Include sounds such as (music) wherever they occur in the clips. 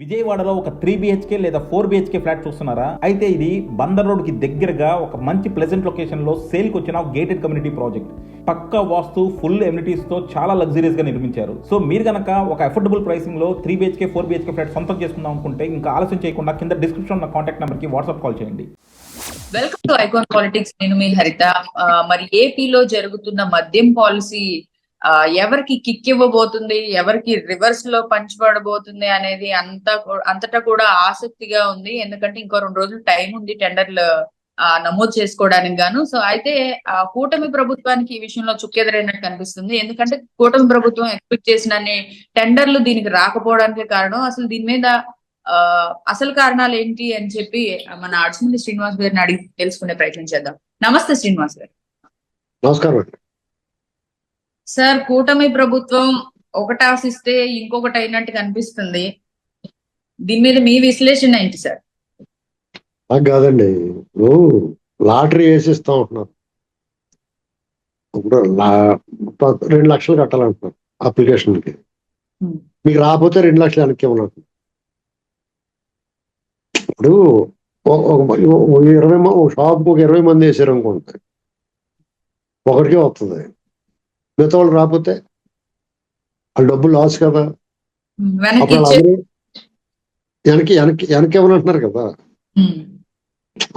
విజయవాడలో ఒక three BHK లేదా ఫోర్ బిహెచ్కే ఫ్లాట్ చూస్తున్నారా? అయితే ఇది బందర్ రోడ్కి దగ్గరగా ఒక మంచి ప్లెజెంట్ లొకేషన్లో సేల్కి వచ్చిన గేటెడ్ కమ్యూనిటీ ప్రాజెక్ట్ పక్క వాస్తు ఫుల్ ఎమ్యూనిటీస్తో చాలా లగ్జరీస్గా నిర్మించారు. సో మీరు గనక ఒక affordable ప్రైసింగ్లో three BHK four BHK flat సొంతం చేసుకుందాం అనుకుంటే ఇంకా ఆలస్యం చేయకుండా కింద డిస్క్రిప్షన్ ఉన్న కాంటాక్ట్ నెంబర్కి వాట్సాప్ కాల్ చేయండి. వెల్కమ్ టు ఐకాన్ పాలిటిక్స్ నేను మీ హరిత. మరి ఏపీలో జరుగుతున్న మద్యం పాలసీ ఎవరికి కిక్ ఇవ్వబోతుంది ఎవరికి రివర్స్లో పంచబడబోతుంది అనేది అంతా అంతటా కూడా ఆసక్తిగా ఉంది. ఎందుకంటే ఇంకో రెండు రోజులు టైం ఉంది టెండర్లు ఆ, నమోదు చేసుకోవడానికి గాను. సో అయితే ఆ, కూటమి ప్రభుత్వానికి ఈ విషయంలో చుక్కెదరైనట్టు కనిపిస్తుంది. ఎందుకంటే కూటమి ప్రభుత్వం ఎక్స్పెక్ట్ చేసిన టెండర్లు దీనికి రాకపోవడానికి కారణం అసలు దీని మీద ఆ అసలు కారణాలు ఏంటి అని చెప్పి మన అడిసిమల్లి శ్రీనివాస్ గారిని అడిగి తెలుసుకునే ప్రయత్నం చేద్దాం. నమస్తే శ్రీనివాస్ గారు. నమస్కారం సార్ కూటమి ప్రభుత్వం ఒకటి ఆశిస్తే ఇంకొకటి అయినట్టు కనిపిస్తుంది. దీని మీద మీ విశ్లేషణ ఏంటి సార్? నాకు కాదండి. ఇప్పుడు లాటరీ వేసిస్తా ఉంటున్నారు. ఇప్పుడు రెండు లక్షలు కట్టాలంటున్నారు అప్లికేషన్కి. మీకు రాకపోతే రెండు లక్షలు వెనక్కి ఇవ్వాలంటున్నారు ఇప్పుడు ఇరవై ఒక షాప్కి ఒక ఇరవై మంది వేసారు అనుకోండి ఒకటికే వస్తుంది మిగతా వాళ్ళు రాకపోతే వాళ్ళు డబ్బులు లాస్ కదా. వెనక్కి వెనక్కి వెనక్కి ఇవ్వనంటున్నారు కదా.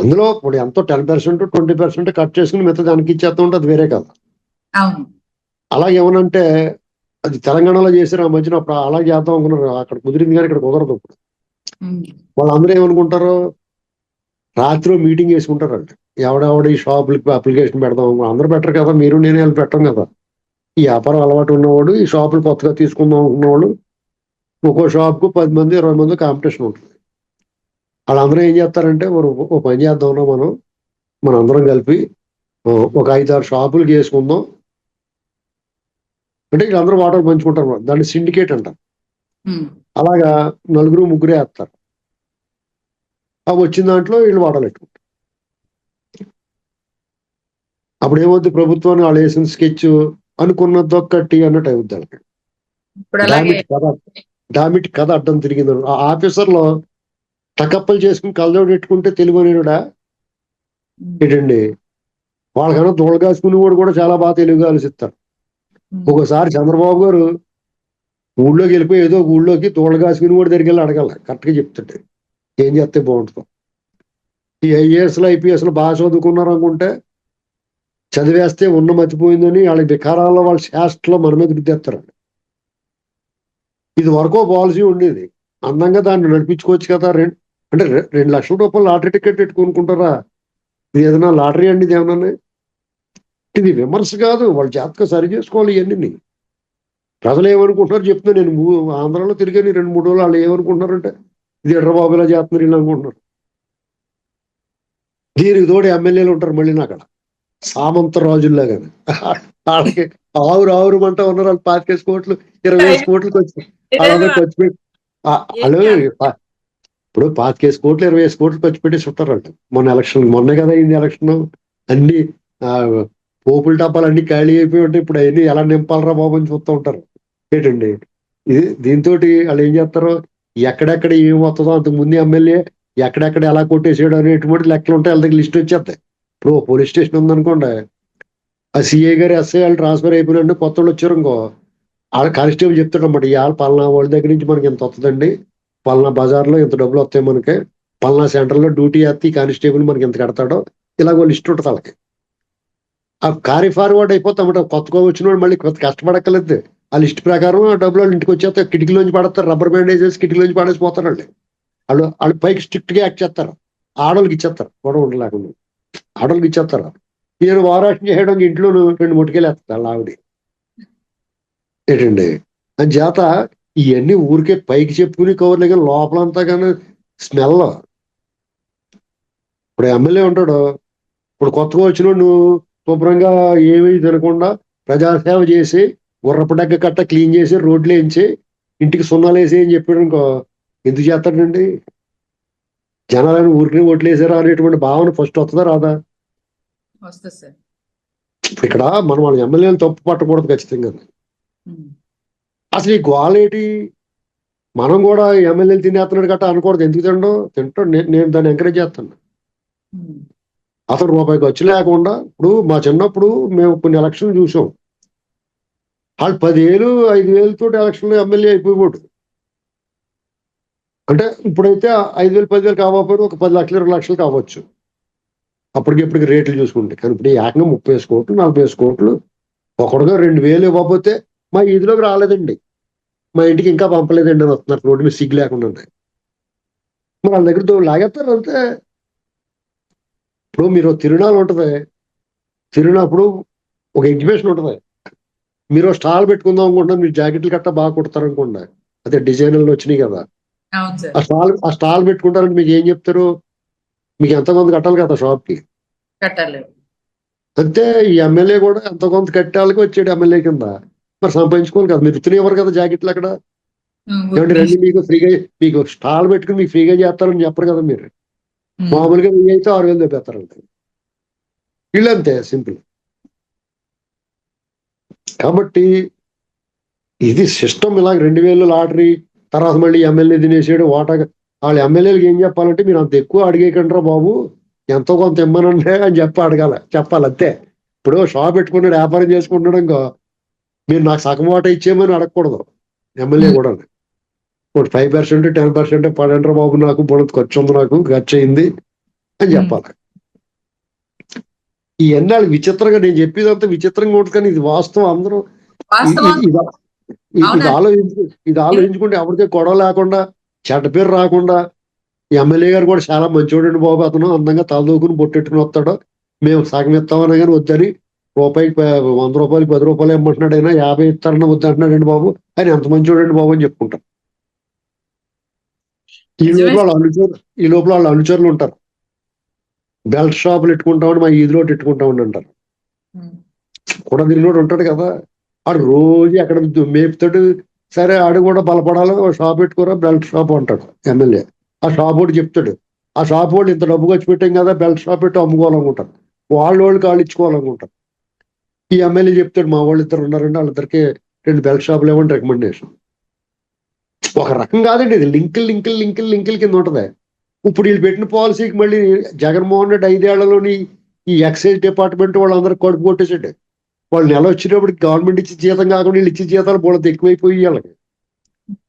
అందులో ఇప్పుడు ఎంతో ten percent twenty percent cut చేసుకుని మిగతా దానికి ఇచ్చేస్తా ఉంటే అది వేరే కదా. అలాగే ఏమనంటే అది తెలంగాణలో చేసారు ఆ మధ్యన అప్పుడు అలాగే చేద్దాం అనుకున్నారు. అక్కడ కుదిరింది కానీ ఇక్కడ కుదరదు ఇప్పుడు వాళ్ళందరూ ఏమనుకుంటారు? రాత్రి మీటింగ్ వేసుకుంటారండి ఎవడెవడ ఈ షాపులకి అప్లికేషన్ పెడదాం అందరూ పెట్టరు కదా మీరు నేను వెళ్ళి పెట్టం కదా. ఈ వ్యాపారం అలవాటు ఉన్నవాడు ఈ షాపులు కొత్తగా తీసుకుందాం అనుకున్నవాడు ఒక్కో షాప్కు పది మంది ఇరవై మంది కాంపిటీషన్ ఉంటుంది. వాళ్ళందరూ ఏం చేస్తారంటే ఓ ఓ పని చేద్దాంలో మనం మనం అందరం కలిపి ఒక ఐదు ఆరు షాపులకి వేసుకుందాం అంటే వీళ్ళందరూ వాటర్ పంచుకుంటారు దాన్ని సిండికేట్ అంటారు. అలాగా నలుగురు ముగ్గురే వేస్తారు. ఆ వచ్చిన దాంట్లో వీళ్ళు వాడలేట్టుకుంటారు అప్పుడు ఏమవుద్ది ప్రభుత్వాన్ని వాళ్ళు వేసిన స్కెచ్ అనుకున్నదొక్కటి అన్నట్టు అవుద్ది అలాగే డామిట్ కథ అడ్డం తిరిగింది ఆ ఆఫీసర్లో టకప్పలు చేసుకుని కలజోడు పెట్టుకుంటే తెలుగు అనేడా ఏంటండి? వాళ్ళకన్నా దోళ కాసుకుని వాడు కూడా చాలా బాగా తెలుగు ఆలోచిస్తారు ఒకసారి చంద్రబాబు గారు ఊళ్ళోకి వెళ్ళిపోయి ఏదో ఒక ఊళ్ళోకి కాసుకుని కూడా దగ్గరికి వెళ్ళి అడగాల. కరెక్ట్గా చెప్తుంటే. ఏం చేస్తే బాగుంటుందో. ఈ ఐఏఎస్లు ఐపీఎస్లు బాగా చదువుకున్నారు అనుకుంటే చదివేస్తే ఉన్న మతిపోయిందని వాళ్ళ వికారాల్లో వాళ్ళ శాస్త్రలో మన మీద ఇది వరకు పాలసీ ఉండేది. అందంగా దాన్ని నడిపించుకోవచ్చు కదా రెండు అంటే రెండు లక్షల రూపాయలు లాటరీ టికెట్ పెట్టుకొనుకుంటారా? ఇది ఏదైనా లాటరీ అండి ఇది ఏమన్నా? ఇది విమర్శ కాదు. వాళ్ళ జాతక సరి చేసుకోవాలి ఇవన్నీ ప్రజలు ఏమనుకుంటున్నారు చెప్తున్నా నేను. ఆంధ్రాలో తిరిగాను రెండు మూడు రోజులు వాళ్ళు ఏమనుకుంటున్నారంటే ఇది ఎడ్రబాబులా చేస్తున్నారు అనుకుంటున్నారు. దీనికి తోడు ఎమ్మెల్యేలు ఉంటారు మళ్ళీ అక్కడ సామంత రాజుల్లాగా వాళ్ళకి ఆవురు ఆవురు అంటా ఉన్నారు వాళ్ళు పాతికేసి కోట్లు ఇరవై వేసి కోట్లకి వచ్చి వాళ్ళందరూ ఖర్చు పెట్టి వాళ్ళు ఇప్పుడు పాతికేసి కోట్లు ఇరవై వేసి కోట్లు ఖర్చు పెట్టి చుట్టారంట మొన్న ఎలక్షన్ మొన్నే కదా అయింది ఎలక్షన్. అన్ని పోపుల డబ్బాలు అన్ని ఖాళీ అయిపోయి ఉంటాయి ఇప్పుడు అవన్నీ ఎలా నింపాలరా బాబు అని చూస్తూ ఉంటారు. ఏంటండి? ఇది దీంతో వాళ్ళు ఏం చేస్తారు? ఎక్కడెక్కడ ఏం వస్తుందో అంతకు ముందు ఎమ్మెల్యే ఎక్కడెక్కడ ఎలా కొట్టేసాడు అనేటువంటి లెక్కలు ఉంటాయి వాళ్ళ దగ్గర లిస్ట్ వచ్చేస్తాయి. ఇప్పుడు పోలీస్ స్టేషన్ ఉందనుకోండి ఆ సిఏ గారు ఎస్ఐ వాళ్ళు ట్రాన్స్ఫర్ అయిపోయినండి కొత్త వాళ్ళు వచ్చారు ఇంకో వాళ్ళ కానిస్టేబుల్ చెప్తాడు అన్నమాట ఇవాళ పలానా వాళ్ళ దగ్గర నుంచి మనకి ఇంత వస్తుందండి పలానా బజార్లో ఇంత డబ్బులు వస్తాయి మనకి పలానా సెంటర్లో డ్యూటీ చేస్తే ఈ కానిస్టేబుల్ మనకి ఎంత కడతాడో ఇలాగో లిస్ట్ ఉంటుంది వాళ్ళకి. ఆ కారీ ఫార్వర్డ్ అయిపోతామట కొత్తగా వచ్చిన వాడు మళ్ళీ కొత్త కష్టపడక్కర్లేదు. ఆ లిస్ట్ ప్రకారం ఆ డబ్బులు వాళ్ళు ఇంటికి వచ్చేస్తే కిటికీలోంచి పడతారు రబ్బర్ బ్యాండేజ్ కిటికీలోంచి పడేసిపోతారు వాళ్ళు వాళ్ళు వాళ్ళు పైకి స్ట్రిక్ట్గా యాక్ట్ చేస్తారు ఆడవాళ్ళకి ఇచ్చేస్తారు గొడవ ఉండలేకుండా. ఆడవాళ్ళకి ఇచ్చేస్తారు. ఈయన వారాటం చేయడం ఇంట్లో రెండు ముట్టుకెళ్ళేస్తాను ఆవిడ ఏంటండి? అని చేత ఇవన్నీ ఊరికే పైకి చెప్పుకుని కవర్లు కానీ లోపలంతా కానీ స్మెల్. ఇప్పుడు ఎమ్మెల్యే ఉంటాడు. ఇప్పుడు కొత్తగా వచ్చిన నువ్వు శుభ్రంగా ఏమీ తినకుండా ప్రజాసేవ చేసి గుర్రపు డగ్గ కట్ట క్లీన్ చేసి రోడ్లు వేయించి ఇంటికి సున్నాలు వేసి అని చెప్పాడు ఇంకో ఎందుకు చేస్తాడండి? జనాలను ఊరికి ఓట్లు వేసారా అనేటువంటి భావన ఫస్ట్ వస్తుందా రాదా? ఇక్కడ మనం వాళ్ళ ఎమ్మెల్యేలు తప్పు పట్టకూడదు ఖచ్చితంగా. అసలు ఈ గోళ ఏంటి? మనం కూడా ఎమ్మెల్యేలు తినేస్తున్నాడు గట్రా అనకూడదు. ఎందుకు తినడం? తింటాడు. నేను నేను దాన్ని ఎంకరేజ్ చేస్తాను. అతను రూపాయి ఖర్చు లేకుండా ఇప్పుడు మా చిన్నప్పుడు మేము కొన్ని ఎలక్షన్లు చూసాం. వాళ్ళు పదివేలు ఐదు వేలతో ఎలక్షన్లో ఎమ్మెల్యే అయిపోయాడు అంటే ఇప్పుడైతే ఐదు వేలు పదివేలు కాకపోతే ఒక పది లక్షలు ఇరవై లక్షలు కావచ్చు. అప్పటికి ఇప్పటికి రేట్లు చూసుకుంటే. కానీ ఇప్పుడు ఏకంగా ముప్పై వేసు కోట్లు నలభై వేసు కోట్లు ఒకడుగా రెండు వేలు ఇవ్వకపోతే మా ఈదిలోకి రాలేదండి. మా ఇంటికి ఇంకా పంపలేదండి అని వస్తున్నారు. రోడ్డు మీద సిగ్గు లేకుండా ఉన్నాయి. మరి వాళ్ళ దగ్గర లాగేస్తారు అంతే. ఇప్పుడు మీరు తిరునాలు ఉంటుంది. తిరునప్పుడు ఒక ఎగ్జిబిషన్ ఉంటుంది. మీరు స్టాల్ పెట్టుకుందాం అనుకుంటున్నారు. మీరు జాకెట్లు గట్టా బాగా కుడతారు అనుకుంటా అదే డిజైనర్లు వచ్చినాయి కదా. ఆ స్టాల్ ఆ స్టాల్ పెట్టుకుంటారంటే మీకు ఏం చెప్తారు? మీకు ఎంతమంది కట్టాలి కదా షాప్కి అంతే ఈ ఎమ్మెల్యే కూడా ఎంత కొంత కట్టాలకి వచ్చాడు ఎమ్మెల్యే కింద. మరి సంపాదించుకోవాలి కదా మీరు ఇవ్వరు కదా జాకెట్లు అక్కడ? ఏమంటే రండి మీకు ఫ్రీగా మీకు స్టాల్ పెట్టుకుని మీకు ఫ్రీగా చేస్తారని చెప్పరు కదా మీరు. మామూలుగా వెయ్యి అయితే ఆరు వేలు తెప్పేస్తారంటే వీళ్ళంతే సింపుల్. కాబట్టి ఇది సిస్టమ్ ఇలా రెండు వేలు లాటరీ తర్వాత మళ్ళీ ఎమ్మెల్యే తినేసాడు వాటా వాళ్ళ ఎమ్మెల్యేలకు ఏం చెప్పాలంటే మీరు అంత ఎక్కువ అడిగేకండ్రా బాబు ఎంతో కొంత ఇమ్మనండి అని చెప్పి అడగాల చెప్పాలి అంతే. ఇప్పుడు షాప్ పెట్టుకున్నాడు వ్యాపారం చేసుకుంటున్నాడు ఇంకో మీరు నాకు సగం వాటా ఇచ్చేయమని అడగకూడదు ఎమ్మెల్యే కూడా ఫైవ్ పర్సెంట్ టెన్ పర్సెంట్ పడండ్రా బాబు నాకు బుడంత ఖర్చు ఉంది నాకు ఖర్చు అయింది అని చెప్పాలి. ఈ ఎన్నాళ్ళు విచిత్రంగా నేను చెప్పేదంతా విచిత్రంగా ఉంటుంది కానీ ఇది వాస్తవం అందరూ ఇది? ఆలోచించు ఇది ఆలోచించుకుంటే ఎవరికే గొడవ లేకుండా చెడ్డ పేరు రాకుండా ఎమ్మెల్యే గారు కూడా చాలా మంచివాడండి బాబు. అతను అందంగా తలదూకుని బొట్టెట్టుకుని వస్తాడు. మేము సగం ఇస్తామన్నా కానీ వద్దని రూపాయికి వంద రూపాయలు పది రూపాయలు ఇమ్మంటున్నాడు అయినా యాభై ఇస్తారన్నా వద్దంటున్నాడండి బాబు. ఆయన ఎంత మంచివాడండి బాబు అని చెప్పుకుంటారు ఈ. లోపల వాళ్ళ అనుచరులు ఈ లోపల వాళ్ళ అనుచరులు ఉంటారు. బెల్ట్ షాపులు ఎట్టుకుంటామని మా ఈదిలో ఎట్టుకుంటామని అంటారు. కూడా తిరిగినోడు ఉంటాడు కదా. ఆ రోజు ఎక్కడ మేపుతాడు సరే ఆడు కూడా బలపడాలి షాప్ పెట్టుకోరా బెల్ట్ షాప్ అంటాడు ఎమ్మెల్యే. ఆ షాప్ వాడు చెప్తాడు. ఆ షాప్ వాడు ఇంత డబ్బు ఖర్చు పెట్టాం కదా బెల్ట్ షాప్ పెట్టి అమ్ముకోవాలనుకుంటారు వాళ్ళ వాళ్ళు కాళ్ళు ఇచ్చుకోవాలనుకుంటారు ఈ ఎమ్మెల్యే చెప్తాడు మా వాళ్ళు ఇద్దరు ఉన్నారండి వాళ్ళిద్దరికి రెండు బెల్ట్ షాపులు ఇవ్వండి రికమెండేషన్. ఒక రకం కాదండి ఇది. లింకులు లింకులు లింకులు లింకులు కింద ఉంటది. ఇప్పుడు వీళ్ళు పెట్టిన పాలసీకి మళ్ళీ జగన్మోహన్ రెడ్డి ఐదేళ్ళలోని ఈ ఎక్సైజ్ డిపార్ట్మెంట్ వాళ్ళందరూ కడుపు కొట్టేసాడు వాళ్ళు నెల వచ్చినప్పుడు గవర్నమెంట్ ఇచ్చే జీతం కాకుండా వీళ్ళు ఇచ్చే జీతాలు బోళ్ళ ఎక్కువైపోయి వాళ్ళకి.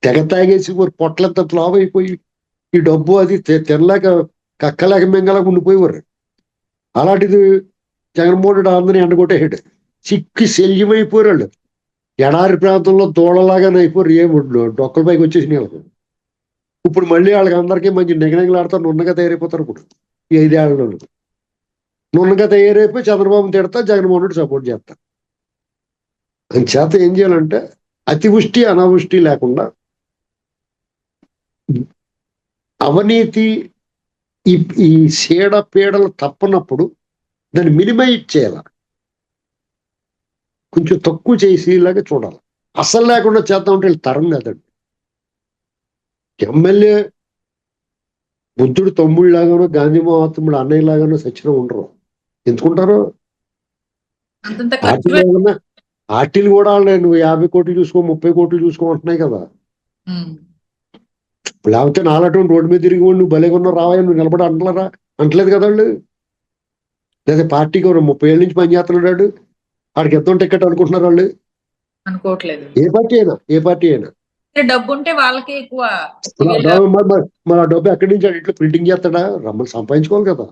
తెగ తాగేసి వారు పొట్లంత లావ్ అయిపోయి ఈ డబ్బు అది తినలేక కక్కలేక మింగలేక ఉండిపోయేవారు. అలాంటిది జగన్మోహన్ రెడ్డి అందరినీ ఎండగొట్టేసాడు చిక్కి శల్యమైపోయారు వాళ్ళు. ఎడారి ప్రాంతంలో దూడలాగానే అయిపోయారు. ఏమి డొక్కల పైకి వచ్చేసిన వాళ్ళకి. ఇప్పుడు మళ్ళీ వాళ్ళకి అందరికీ మంచి నిగనగలాడుతారు నున్నగా తయారైపోతారు ఇప్పుడు. ఈ ఐదేళ్ళలో. నున్నగా తయారైపోయి చంద్రబాబు తిడతా జగన్మోహన్ రెడ్డి సపోర్ట్ చేస్తారు అని చేత ఏం చేయాలంటే అతివృష్టి అనావృష్టి లేకుండా అవినీతి ఈ ఈ సీడ పీడలు తప్పనప్పుడు దాన్ని మినిమైజ్ చేయాలి. కొంచెం తక్కువ చేసేలాగా చూడాలి. అసలు లేకుండా చేద్దాం అంటే వీళ్ళ తరం కాదండి. ఎమ్మెల్యే బుద్ధుడు తమ్ముడు లాగానో గాంధీ మహాత్ముడు అన్నయ్య లాగానో సచిన ఉండరు. ఎందుకుంటారు? పార్టీలు కూడా నువ్వు యాభై కోట్లు చూసుకో ముప్పై కోట్లు చూసుకో అంటున్నాయి కదా. లేకపోతే నాలటువంటి రోడ్డు మీద తిరిగి నువ్వు భలేగా ఉన్నావు రావా నువ్వు నిలబడి అంటలేరా? అంటలేదు కదా వాళ్ళు. లేదా పార్టీకి ముప్పై ఏళ్ళ నుంచి పనిచేస్తున్నాడు వాడికి ఎంతో టికెట్ అనుకుంటున్నారు వాళ్ళు? అనుకోవట్లేదు. ఏ పార్టీ అయినా ఏ పార్టీ అయినా. డబ్బు ఉంటే వాళ్ళకే ఎక్కువ ఆ డబ్బు- ఎక్కడి నుంచి ఇట్లా ప్రింటింగ్ చేస్తాడా? రమ్మని సంపాదించుకోవాలి కదా.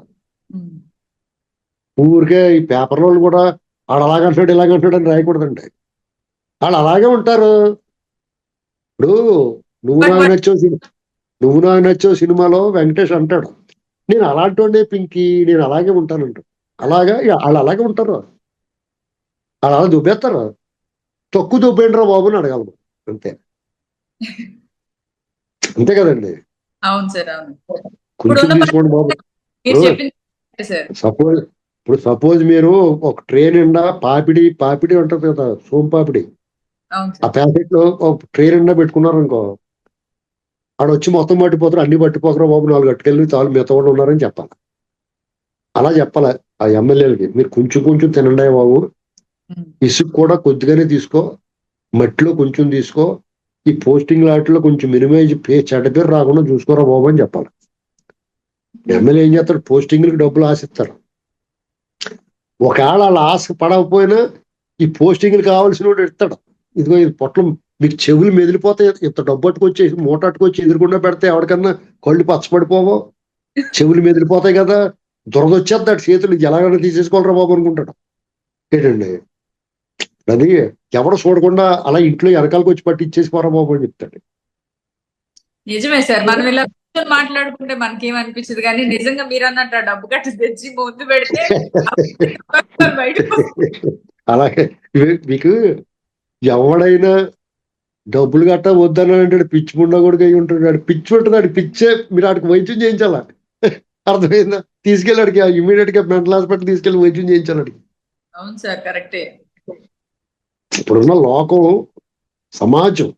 ఊరికే ఈ పేపర్ వాళ్ళు కూడా వాడు అలాగంటాడు ఇలాగంటాడు అని రాయకూడదండి. వాళ్ళు అలాగే ఉంటారు. ఇప్పుడు నువ్వు నాకు నచ్చావు సినిమా నువ్వు నాకు నచ్చావు సినిమాలో వెంకటేష్ అంటాడు నేను అలాంటి పింకి నేను అలాగే ఉంటానంట అలాగా వాళ్ళు అలాగే ఉంటారు. వాళ్ళు అలా దుబ్బేస్తారు. తక్కువ దుబ్బేండ్రా బాబు అని అడగాలి. అంతే. అంతే కదండి. అవును సార్ అవును. కొంచెం తీసుకోండి బాబు. సపోజ్ ఇప్పుడు సపోజ్ మీరు ఒక ట్రైన్ నిండా పాపిడి పాపిడి ఉంటుంది కదా సోమ్ పాపిడి. ఆ ప్యాకెట్లో ఒక ట్రైన్ నిండా పెట్టుకున్నారు అనుకో ఆడ వచ్చి మొత్తం పట్టిపోతారు అన్ని పట్టిపోతారు బాబు నాలుగు అట్టుకెళ్ళి చాలు మిగతా వాళ్ళు ఉన్నారని చెప్పాలి. అలా చెప్పాలి ఆ ఎమ్మెల్యేలకి మీరు కొంచెం కొంచెం తినండి బాబు. ఇసుక కూడా కొద్దిగానే తీసుకో మట్టిలో కొంచెం తీసుకో ఈ పోస్టింగ్ లాట్లో కొంచెం మినిమైజ్ పే చెడ్డ పేరు రాకుండా చూసుకోరా బాబు అని చెప్పాలి. ఎమ్మెల్యే ఏం చేస్తాడు పోస్టింగ్లకు డబ్బులు ఆశిస్తారు. ఒకవేళ వాళ్ళ ఆశ పడకపోయినా ఈ పోస్టింగ్లు కావాల్సిన వాడు ఇస్తాడు. ఇదిగో ఇది పొట్లం మీకు చెవులు మెదిలిపోతాయి. ఇంత డబ్బు పట్టుకొచ్చి మూట పట్టుకొచ్చి ఎదురుకుండా పెడితే ఎవరికన్నా కళ్ళు పచ్చపడిపోవు చెవులు మెదిలిపోతాయి కదా? దురద వచ్చేస్తాడు చేతులు ఎలాగైనా తీసేసుకోవాలరా బాబు అనుకుంటాడు. ఏంటండి? అది ఎవడు చూడకుండా అలా ఇంట్లో వెనకాలకు వచ్చి పట్టి ఇచ్చేసి పోరా బాబు అని చెప్తాడు. నిజమే సార్. మనం ఇలా మాట్లాడుకుంటే మనకేం అనిపించదు కానీ నిజంగా మీరు అన్నట్టు డబ్బు కట్టి తెచ్చి ముందు పెడితే (laughs) అలాగే మీకు ఎవడైనా డబ్బులు గట్టా వద్దని అంటాడు పిచ్చి ముండా కూడా అయి ఉంటాడు ఆడు పిచ్చి ఉంటుంది ఆడు పిచ్చే మీరు ఆడికి వైద్యం చేయించాలా? (laughs) అర్థమైందా? తీసుకెళ్ళి ఆడికి ఇమీడియట్గా మెంటల్ హాస్పిటల్ తీసుకెళ్ళి వైద్యం చేయించాలి ఆడికి. అవును సార్ కరెక్టే. ఇప్పుడున్న లోకం సమాజం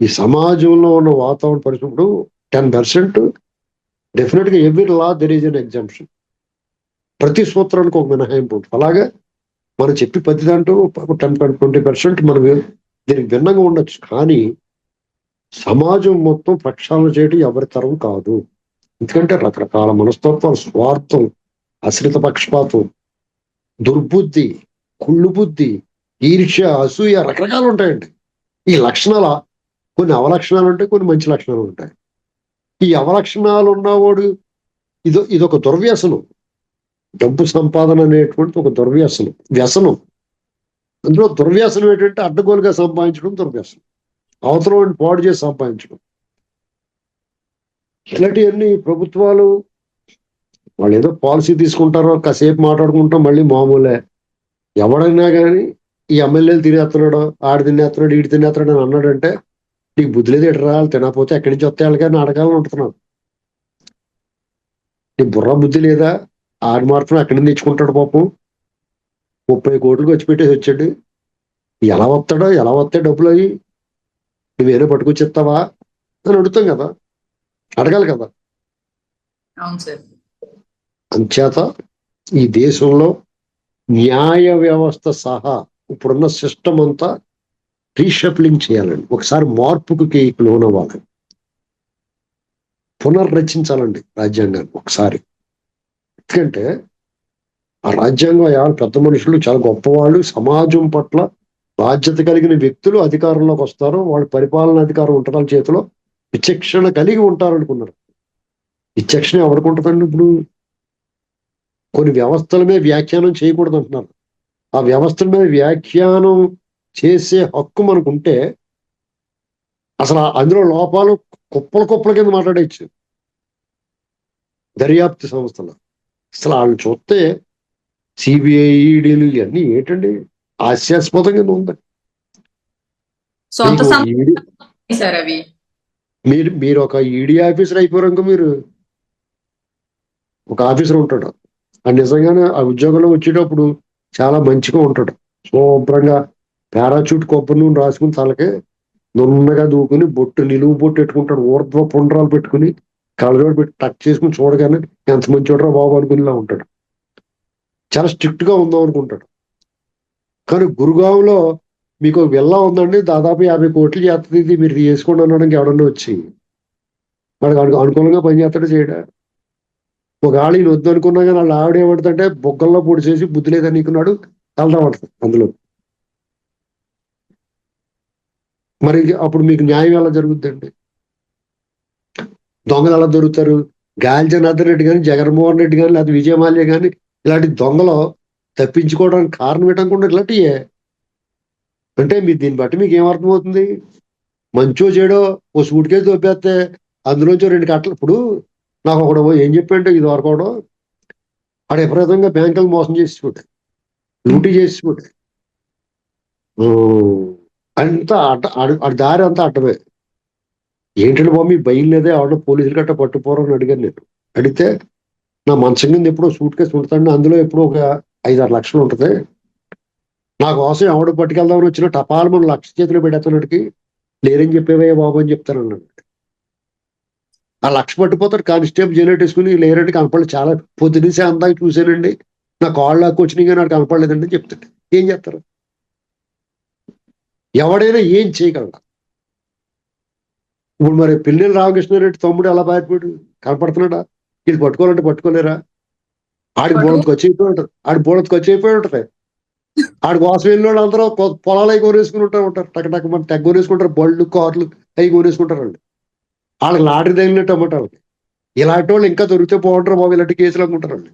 ఈ సమాజంలో ఉన్న వాతావరణ పరిస్థితులు టెన్ పర్సెంట్ డెఫినెట్గా every law there is an exemption ప్రతి సూత్రానికి ఒక మినహాయింపు ఉంటుంది. అలాగే మనం చెప్పి ప్రతి దాంట్లో టెన్ ట్వంటీ పర్సెంట్ మనం దీనికి భిన్నంగా ఉండొచ్చు. కానీ సమాజం మొత్తం ప్రక్షాళన చేయడం ఎవరి తరం కాదు. ఎందుకంటే రకరకాల మనస్తత్వాలు స్వార్థం అశ్రిత పక్షపాతం దుర్బుద్ధి కుళ్ళు బుద్ధి ఈర్ష్య అసూయ రకరకాలు ఉంటాయండి. ఈ లక్షణాల కొన్ని అవలక్షణాలు ఉంటాయి కొన్ని మంచి లక్షణాలు ఉంటాయి. ఈ అవలక్షణాలు ఉన్నవాడు ఇదో ఇదొక దుర్వ్యసనం. డబ్బు సంపాదన అనేటువంటి ఒక దుర్వ్యసనం. వ్యసనం. అందులో దుర్వ్యసనం ఏంటంటే అడ్డగోలుగా సంపాదించడం దుర్వ్యసనం. అవసరం పాడు చేసి సంపాదించడం. ఇలాంటివన్నీ ప్రభుత్వాలు వాళ్ళు ఏదో పాలసీ తీసుకుంటారో కాసేపు మాట్లాడుకుంటాం మళ్ళీ మామూలే. ఎవడైనా కానీ ఈ ఎమ్మెల్యేలు తినేస్తున్నాడు ఆడు తినేస్తున్నాడు ఈడు తినేస్తున్నాడు అని అన్నాడంటే నీకు బుద్ధి లేదు ఎటు రావాలి తినకపోతే ఎక్కడి నుంచి వస్తే వాళ్ళకని అడగాలని ఉంటున్నాడు నీ బుర్ర బుద్ధి లేదా? ఆడి మాత్రం ఎక్కడి నుంచి తెచ్చుకుంటాడు పాపం? ముప్పై కోట్లకు వచ్చి పెట్టేసి వచ్చాడు. ఎలా వస్తాడో ఎలా వస్తాయి డబ్బులు అవి? నువ్వేనా పట్టుకొచ్చిస్తావా? అని అడుగుతాం కదా. అడగాలి కదా. అంచేత ఈ దేశంలో న్యాయ వ్యవస్థ సహా ఇప్పుడున్న సిస్టమ్ అంతా రీషఫ్లింగ్ చేయాలండి. ఒకసారి మార్పుకి లోనవ్వాలి. పునర్రచించాలండి రాజ్యాంగాన్ని ఒకసారి. ఎందుకంటే ఆ రాజ్యాంగం ఎవరు పెద్ద మనుషులు చాలా గొప్పవాళ్ళు సమాజం పట్ల బాధ్యత కలిగిన వ్యక్తులు అధికారంలోకి వస్తారు. వాళ్ళు పరిపాలన అధికారం ఉండటం వాళ్ళ చేతిలో విచక్షణ కలిగి ఉంటారు అనుకున్నారు విచక్షణ ఎవరికి ఉంటుందండి ఇప్పుడు? కొన్ని వ్యవస్థల మీద వ్యాఖ్యానం చేయకూడదు అంటున్నారు ఆ వ్యవస్థల మీద వ్యాఖ్యానం చేసే హక్కు మనకు ఉంటే అసలు అందులో లోపాలు కుప్పల కుప్పల కింద మాట్లాడేచ్చు దర్యాప్తు సంస్థలు. అసలు వాళ్ళు చూస్తే సిబిఐ ఈడీలు ఇవన్నీ ఏంటండి? హాస్యాస్పదం కింద ఉంది. మీరు మీరు ఒక ఈడీ ఆఫీసర్ అయిపోయాక మీరు. ఒక ఆఫీసర్ ఉంటాడు. ఆ నిజంగానే ఆ ఉద్యోగంలో వచ్చేటప్పుడు చాలా మంచిగా ఉంటాడు. శుభ్రంగా పారాచూట్ కొబ్బరి నూనె రాసుకుని తలకే నున్నగా దూకుని బొట్టు నిలువు బొట్టు పెట్టుకుంటాడు. ఊర్ధ్వ పుండ్రాలు పెట్టుకుని కళ్ళజోడు పెట్టి టచ్ చేసుకుని చూడగానే ఎంత మంచి చూడరా బాబు అనుకునిలా ఉంటాడు. చాలా స్ట్రిక్ట్గా ఉందాం అనుకుంటాడు. కానీ గురుగాంలో మీకు వెళ్ళా విల్లా ఉందండి. దాదాపు యాభై కోట్లు చేస్తుంది ఇది. మీరు చేసుకోండి అనడానికి ఎవడన్నా వచ్చి వాడికి అను- అనుకూలంగా పనిచేస్తాడు చేయడా? ఒక ఈయన వద్దు అనుకున్నా కానీ వాళ్ళ ఆవిడ ఏమంటుందంటే బొగ్గల్లో పొడి చేసి బుద్ధి లేదని నీకున్నాడు? వెళ్దాం పడుతుంది అందులో మరి అప్పుడు మీకు న్యాయం ఎలా జరుగుద్దండి? దొంగలు ఎలా దొరుకుతారు? గాలి రెడ్డి కానీ జగన్మోహన్ రెడ్డి కానీ లేదా విజయమాల్య కానీ ఇలాంటి దొంగలు తప్పించుకోవడానికి కారణం ఏంటనుకుంటే ఇలాంటియే. అంటే మీ దీన్ని బట్టి మీకు ఏమర్థమవుతుంది మంచో చెడో ఓ సూట్ కేసు దొబ్బేస్తే అందులోంచి రెండు కట్టలు. ఇప్పుడు నాకు ఒకడు ఏం చెప్పంటే ఇది వరకోవడం ఆడ విపరీతంగా బ్యాంకులు మోసం చేసి చూడే లూటీ చేసి చూడే అంతా అడ్డ ఆడ- దారి అంతా అడ్డమే ఏంటంటే బాబు మీ భయం లేదే ఆవిడ పోలీసులు గట్ట పట్టుపోరని అడిగాను నేను. అడిగితే నా మంచం కింద ఎప్పుడో సూట్ కేసు ఉంటాను అందులో ఎప్పుడో ఒక ఐదారు లక్షలు ఉంటుంది. నా కోసం ఎవడు పట్టుకెళ్దామని వచ్చిన టపాలు మన లక్ష చేతిలో పెట్టేస్తున్నట్టుకి లేరని చెప్పేవే బాబు అని చెప్తాను అన్నాడు. ఆ లక్ష పట్టిపోతాడు కానిస్టేబుల్ జనరేట్ వేసుకుని లేరంటే కనపడలేదు. చాలా పొద్దున్నేసి అందాక చూశానండి. నా కాళ్ళు లాక్కొచ్చినాయి కానీ నాకు కనపడలేదండి చెప్తాడు ఏం చేస్తారు? ఎవడైనా ఏం చేయగలడు? ఇప్పుడు మరి పిల్లలు రామకృష్ణారెడ్డి తమ్ముడు ఎలా పారిపోయాడు కనపడుతున్నాడా? వీళ్ళు పట్టుకోవాలంటే పట్టుకోలేరా? ఆడి పట్టు- బోళతకు వచ్చి అయిపోయి ఉంటుంది. ఆడి బోళతకు వచ్చి అయిపోయి ఉంటుంది. ఆడి కోసం వెళ్ళిన వాళ్ళు అందరూ పొలాలు అవి కొనేసుకుని ఉంటారు ఉంటారు. టక్ టక్ మన తెగ కొనేసుకుంటారు. బళ్ళు కార్లు అవి కొనేసుకుంటారండి వాళ్ళకి లాటరీ తగిలినట్టు వాళ్ళకి. ఇలాంటి వాళ్ళు ఇంకా దొరికితే బాగుంటారు బాబు. ఇలాంటి కేసులు అనుకుంటారండి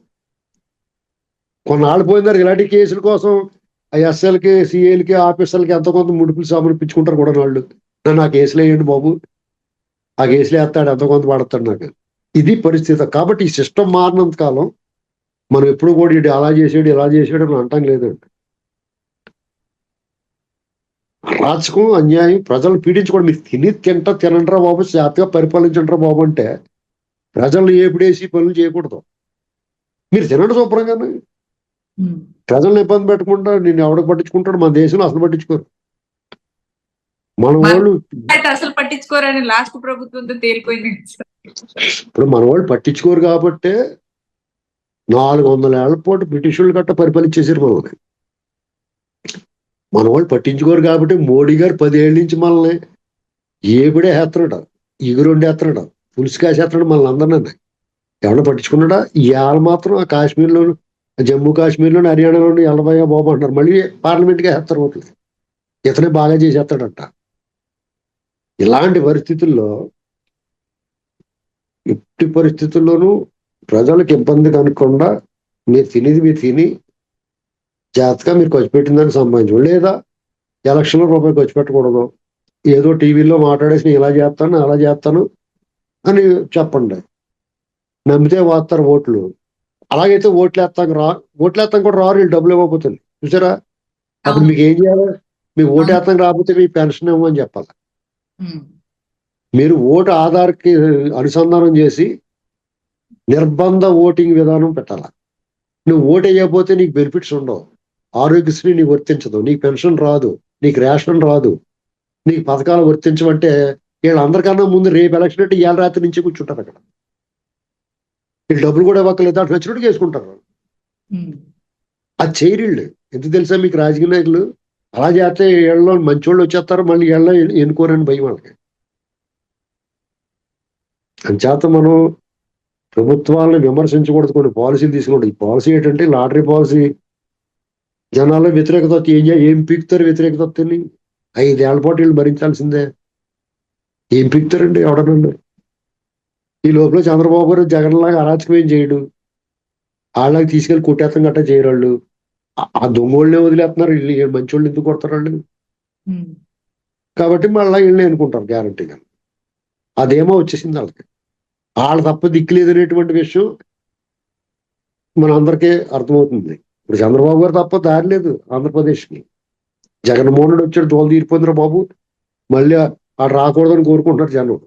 కొన్నాళ్ళు పోయినారు ఇలాంటి కేసుల కోసం ఎస్ఎల్కి సిఏలకి ఆఫీసర్లకి ఎంతో కొంత ముడుపులు సమర్పించుకుంటారు కూడా వాళ్ళు నన్ను ఆ కేసులు వేయండి బాబు. ఆ కేసులు వేస్తాడు ఎంతో కొంత పడతాడు నాకు. ఇది పరిస్థితి. కాబట్టి ఈ సిస్టమ్ మారినంత కాలం మనం ఎప్పుడు కూడా ఇటు అలా చేసాడు ఇలా చేసాడు అని అంటాం లేదండి. రాజకం అన్యాయం ప్రజలు పీడించుకోవడం. మీరు తిని తింటా తినండ్రా బాబు జాతిగా పరిపాలించండ్రా బాబు అంటే ప్రజలను ఏపిడేసి పనులు చేయకూడదు. మీరు తినండి శుభ్రంగానే. ప్రజలను ఇబ్బంది పెట్టకుండా నేను ఎవడకు పట్టించుకుంటాడు? మన దేశంలో అసలు పట్టించుకోరు. మన వాళ్ళు అసలు పట్టించుకోరని లాస్ట్ ప్రభుత్వంతో తేలిపోయింది. ఇప్పుడు మన వాళ్ళు పట్టించుకోరు కాబట్టే నాలుగు వందల ఏళ్ళ పాటు బ్రిటిష్ వాళ్ళు గట్ట పరిపాలించేసారు మనల్ని మన వాళ్ళు పట్టించుకోరు కాబట్టి మోడీ గారు పదేళ్ళ నుంచి మనల్ని ఏబడే వేస్తున్నాడు ఇగురుండి వేస్తున్నాడు పులుసు కాసేస్తున్నాడు మనల్ని అందరినీ. ఎవడో పట్టించుకున్నాడా? ఇవాళ మాత్రం ఆ కాశ్మీర్లోను జమ్మూ కాశ్మీర్లోని హర్యానాలోని ఎల్లబయ్య బాబు అంటున్నారు. మళ్ళీ పార్లమెంట్గా వేస్తారు ఓట్లు. ఇతనే బాగా చేసేస్తాడంట. ఇలాంటి పరిస్థితుల్లో ఎట్టి పరిస్థితుల్లోనూ ప్రజలకు ఇబ్బంది కనుక్కుండా మీరు తినేది మీరు తిని జాగ్రత్తగా మీరు ఖర్చు పెట్టిందని సంబంధించు లేదా ఎలక్షన్లో రూపాయి ఖర్చు పెట్టకూడదు. ఏదో టీవీలో మాట్లాడేసి నేను ఇలా చేస్తాను అలా చేస్తాను అని చెప్పండి. నమ్మితే వాస్తారు ఓట్లు. అలాగైతే ఓట్లు వేస్తాం రా ఓట్లు వేస్తాం కూడా రారు వీళ్ళు డబ్బులు ఇవ్వకపోతుంది చూసారా? అప్పుడు మీకు ఏం చేయాలి? మీకు ఓటు వేస్తాం రాకపోతే మీ పెన్షన్ ఇవ్వమని చెప్పాలి. మీరు ఓటు ఆధార్కి అనుసంధానం చేసి నిర్బంధ ఓటింగ్ విధానం పెట్టాల? నువ్వు ఓటు వేయకపోతే నీకు బెనిఫిట్స్ ఉండవు. ఆరోగ్యశ్రీ నీకు వర్తించదు. నీకు పెన్షన్ రాదు. నీకు రేషన్ రాదు. నీకు పథకాలు వర్తించమంటే వీళ్ళందరికన్నా ముందు రేపు ఎలక్షన్ అంటే ఇవాళ రాత్రి నుంచి కూర్చుంటారు అక్కడ. వీళ్ళు డబ్బులు కూడా ఇవ్వకలేదు అటు నచ్చినట్టు చేసుకుంటారు ఉమ్. అది చేయరిళ్ళు ఎందుకు తెలుసా మీకు రాజకీయ నాయకులు? అలా చేస్తే ఏళ్ళలో మంచోళ్ళు వచ్చేస్తారు మళ్ళీ ఏళ్ళ ఎన్నుకోరని భయం వాళ్ళకి. అంచేత మనం ప్రభుత్వాలను విమర్శించకూడదు కొన్ని పాలసీలు తీసుకోండి ఈ పాలసీ ఏంటంటే లాటరీ పాలసీ. జనాల్లో వ్యతిరేకత ఏం ఏం పీకుతారు వ్యతిరేకత వస్తుంది ఐదేళ్ళ పాటు వీళ్ళు భరించాల్సిందే. ఏం పీకుతారండి ఎవడనండి ఈ లోపల చంద్రబాబు గారు జగన్ లాగా అరాచకం ఏం చేయడు? వాళ్ళకి తీసుకెళ్ళి కొట్టేస్తాం గట్టా చేయరు వాళ్ళు ఆ- ఆ దొంగోళ్ళనే వదిలేస్తున్నారు వీళ్ళు వీళ్ళు మంచోళ్ళు ఎందుకు కొడతారు వాళ్ళు. కాబట్టి మళ్ళీ వీళ్ళని అనుకుంటారు గ్యారంటీగా అదేమో వచ్చేసింది వాళ్ళకి వాళ్ళు తప్ప దిక్కు లేదనేటువంటి విషయం మన అందరికీ అర్థమవుతుంది. ఇప్పుడు చంద్రబాబు గారు తప్ప దారి లేదు ఆంధ్రప్రదేశ్కి. జగన్మోహన్ రెడ్డి వచ్చాడు దోలు తీరిపోయిందిరా బాబు. మళ్ళీ ఆడు రాకూడదని కోరుకుంటున్నారు జనం.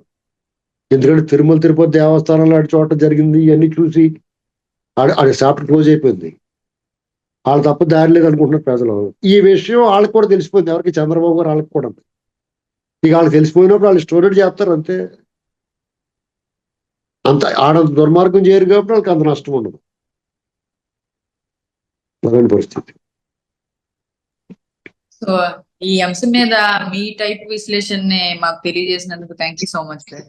ఎందుకంటే తిరుమల తిరుపతి దేవస్థానంలో అటు చోట జరిగింది ఇవన్నీ చూసి ఆడ ఆడి చాప్టర్ క్లోజ్ అయిపోయింది. వాళ్ళు తప్ప దారి లేదు అనుకుంటున్నారు ప్రజలు. ఈ విషయం వాళ్ళకి కూడా తెలిసిపోయింది. ఎవరికి? చంద్రబాబు గారు వాళ్ళకి కూడా. ఇక వాళ్ళకి తెలిసిపోయినప్పుడు వాళ్ళు స్టోరేట్ చేస్తారు అంతే. అంత ఆడంత దుర్మార్గం చేయరు కాబట్టి వాళ్ళకి అంత నష్టం ఉండదు. అలాంటి పరిస్థితి. సో ఈ అంశం మీద మీ టైప్ విశ్లేషణ మాకు తెలియజేసినందుకు thank you so much sir.